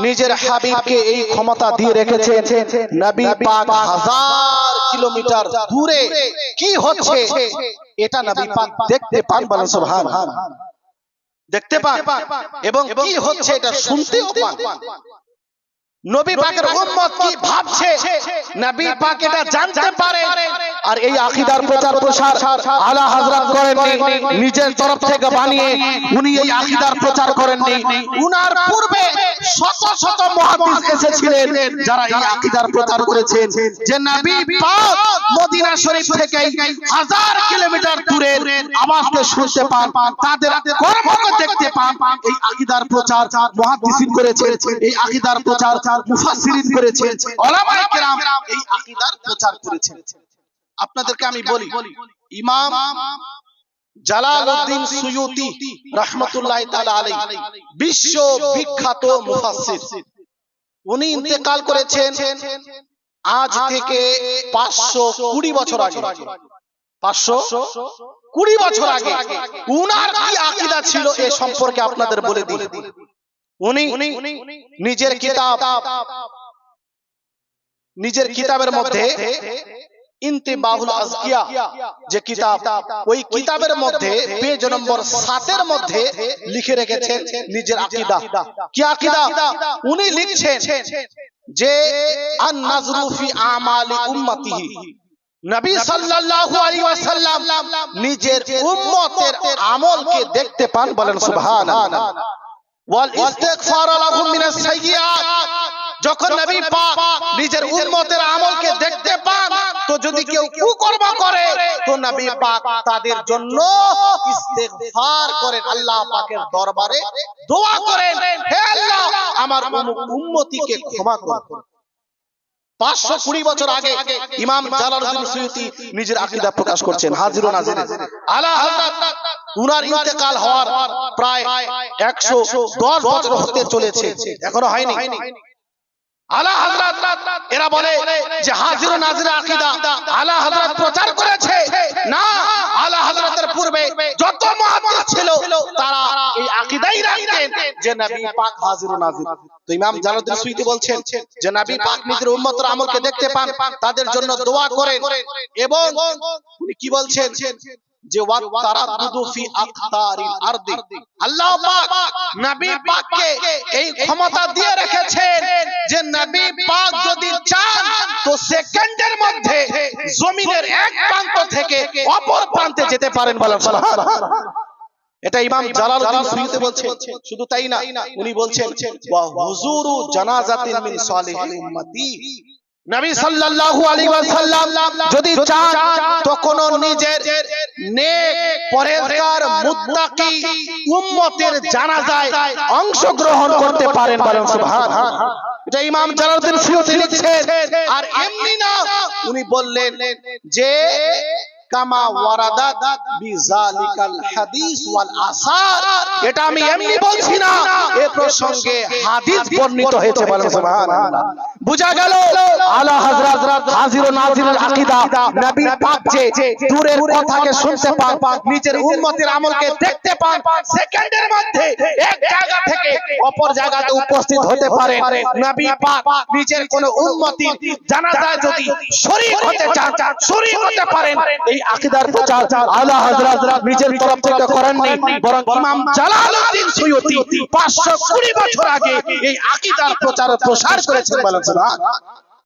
নিজের হাবিবকে এই ক্ষমতা দিয়ে রেখেছে নবী পাক হাজার কিলোমিটার দূরে কি হচ্ছে? এটা নবী পাক দেখতে পান বলেন সুবহান। দেখতে পান। এবং কি হচ্ছে এটা শুনতেও পান। নবী পাকের উম্মত কি ভাবছে? নবী পাক এটা জানতে পারে। আর এই আকীদার প্রচার প্রসার আলা হযরত করেননি। নিজের তরফ থেকে বানিয়ে উনি এই আকীদার প্রচার করেন করেননি। উনার পূর্বে শত মুহাদ্দিস এসেছিলেন যারা এই আকীদার প্রচার করেছেন যে নবী পাক মদিনা শরীফ থেকে হাজার কিলোমিটার দূরের আওয়াজকে শুনতে পান, তাদের কর্মকে দেখতে পান। এই আকীদার প্রচার মুহাদ্দিসিন করেছেন, এই আকীদার প্রচার মুফাসসিরিন করেছেন উলামায়ে কেরাম এই আকীদার প্রচার করেছেন। আপনাদেরকে আমি বলি, ইমাম জালালউদ্দিন সুয়ুতি রাহমাতুল্লাহ তাআলা আলাইহি বিশ্ব বিখ্যাত মুফাসসির। উনি ইন্তেকাল করেছেন আজ থেকে 520 বছর আগে। 520 বছর আগে। উনার কি আকীদা ছিল এ সম্পর্কে আপনাদের বলে দিই উনি নিজের কিতাব নিজের কিতাবের মধ্যে ইন্তিবাহুল আজকিয়া যে কিতাব ওই কিতাবের মধ্যে পেজ নম্বর 7 মধ্যে লিখে রেখেছেন নিজের আকীদা। কি আকীদা? উনি লিখছেন যে আন নাজরু আমালি উম্মতিহি। নবী সাল্লাল্লাহু আলাইহি ওয়াসাল্লাম নিজের উম্মতের আমলকে দেখতে পান বলেন সুবহানাল্লাহ। ওয়াল ইস্তিগফার লাহুম মিনাস সাইয়্যাত। যখন নবী পাক নিজের উম্মতের আমলকে দেখতে পান তো যদি কেউ কুকর্ম করে তো নবী পাক তাদের জন্য ইস্তিগফার করেন আল্লাহ পাকের দরবারে দোয়া করেন হে আল্লাহ আমার উম্মতিকে ক্ষমা করুন। পাঁচশো কুড়ি বছর আগে ইমাম জালালউদ্দিন সুয়ুতি নিজের আকীদা প্রকাশ করছেন হাজির নাজির আলা হযরত উনার ইন্তেকাল হওয়ার প্রায় 110 বছর হতে চলেছে এখনও হয়নি। আলা এরা বলে যে হাজির নাজির আকীদা আলা হযরত প্রচার করেছে। না আলা হযরতের পূর্বে যত মুহাদ্দিস ছিল, তারা এই আকীদাই রাখতেন যে নবী পাক হাজির নাজির। তো ইমাম জালালউদ্দিন সুয়ুতি বলছেন যে নবী পাক নিজের উম্মতের আমলকে দেখতে পান, তাদের জন্য দোয়া করেন। এবং উনি কি বলছেন? যে সেকেন্ডের মধ্যে জমিনের এক প্রান্ত থেকে অপর প্রান্তে যেতে পারেন এটা ইমাম বলছেন। শুধু তাই না, উনি বলছেন নবী সাল্লাল্লাহু আলাইহি ওয়াসাল্লাম যদি চান তো কোন নিজের নেক পরেজগার মুত্তাকি উম্মতের জানাজায় অংশগ্রহণ করতে পারেন বলেন সুবহানাল্লাহ এটা ইমাম জালালউদ্দিন সুয়ুতি লিখছেন। আর এমনি না উনি বললেন যে কামা ওয়ারাদাত বিজালিকাল হাদিস ওয়াল আসার। এটা আমি এমনি বলছি না। এ প্রসঙ্গে হাদিস বর্ণিত হয়েছে বলেন সুবহানাল্লাহ। বুঝা গেল, আলা হযরত হাজির ও নাজিরের আকীদা নবী পাক যে দূরের কথাকে শুনতে পান, নিজের উম্মতের আমলকে দেখতে পান সেকেন্ডের অপর জায়গাতে উপস্থিত হতে পারে। নবী পাক নিজের কোন উম্মতি জানাজায় যদি শরীক হতে চান শরীক হতে পারেন। এই আকীদার প্রচার আলা হযরত নিজের তরফ থেকে করেন নাই বরং ইমাম জালালউদ্দিন সুয়ুতি 520 বছর আগে এই আকীদার প্রচার প্রসার করেছেন বলেন সুবহান